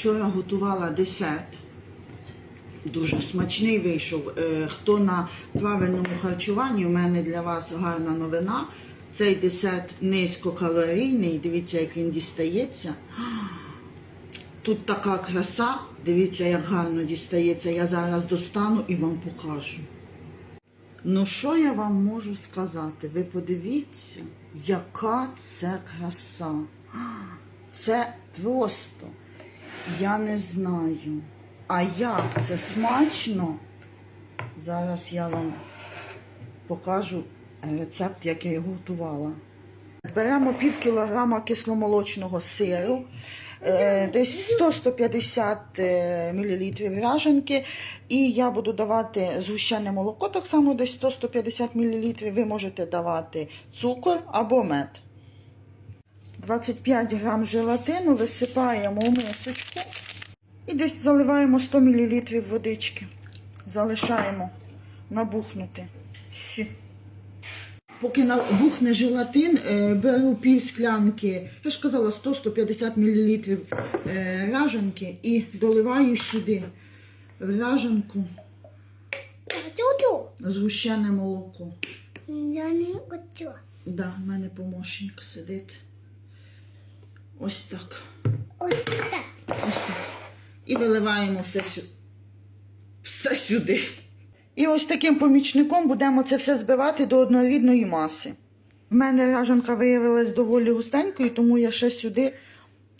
Вчора готувала десерт. Дуже смачний вийшов. Е, Хто на правильному харчуванні, у мене для вас гарна новина. Цей десерт низькокалорійний. Дивіться, як він дістається. Тут така краса. Дивіться, як гарно дістається. Я зараз достану і вам покажу. Ну, що я вам можу сказати? Ви подивіться, яка це краса. Це просто, я не знаю. А як це смачно? Зараз я вам покажу рецепт, як я його готувала. Беремо пів кілограма кисломолочного сиру, е, десь 100-150 мл ряженки. І я буду давати згущене молоко, так само десь 100-150 мл. Ви можете давати цукор або мед. 25 грам желатину висипаємо у мисочку і десь заливаємо 100 мл водички. Залишаємо набухнути. Сі. Поки набухне желатин, е, беру пів склянки, я ж казала, 100-150 мл ряженки і доливаю сюди в Тю-тю. згущене молоко. Я не хочу. Да, в мене помощник сидить. Ось так. Ось так. Ось так. І виливаємо все, сю... все сюди. І ось таким помічником будемо це все збивати до однорідної маси. В мене ряжанка виявилась доволі густенькою, тому я ще сюди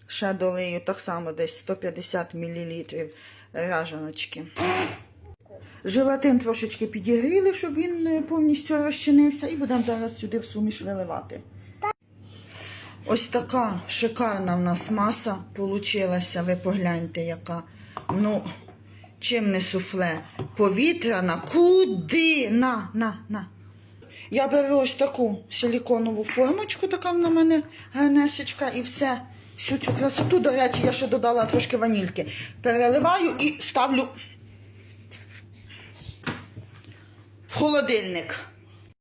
ще долию так само десь 150 мл ряжаночки. Желатин трошечки підігріли, щоб він е, повністю розчинився, і будемо зараз сюди в суміш виливати. Ось така шикарна в нас маса получилася. Ви погляньте, яка. Ну, чим не суфле? Повітряна. Куди? На, на, на. Я беру ось таку силіконову формочку, така в мене гарнесечка, і все. Всю цю красоту, до речі, я ще додала трошки ванільки. Переливаю і ставлю в холодильник.